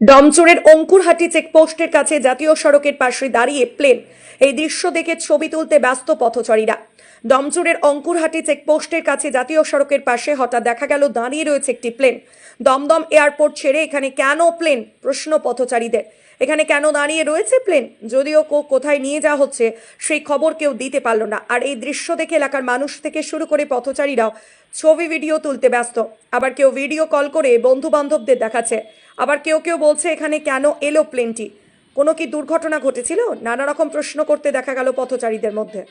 ডমচুরের অঙ্কুরহাটি চেকপোস্টের কাছে জাতীয় সড়কের পাশে দাঁড়িয়ে প্লেন। এই দৃশ্য দেখে ছবি তুলতে ব্যস্ত পথচারীরা। ডমচুরের অঙ্কুরহাটি চেকপোস্টের কাছে জাতীয় সড়কের পাশে হঠাৎ দেখা গেল দাঁড়িয়ে রয়েছে একটি প্লেন। দমদম এয়ারপোর্ট ছেড়ে এখানে কেন প্লেন? প্রশ্ন পথচারীদের। এখানে কেন দাঁড়িয়ে রয়েছে প্লেন? যদিও কো- কোথায় নিয়ে যাওয়া হচ্ছে, সেই খবর কেউ দিতে পারল না। আর এই দৃশ্য দেখে এলাকার মানুষ থেকে শুরু করে পথচারীরাও ছবি, ভিডিও তুলতে ব্যস্ত। আবার কেউ ভিডিও কল করে বন্ধু বান্ধবদের দেখাচ্ছে। আবার কেউ কেউ বলছে, এখানে কেন এলো প্লেনটি? কোনো কি দুর্ঘটনা ঘটেছিল? নানা রকম প্রশ্ন করতে দেখা গেল পথচারীদের মধ্যে।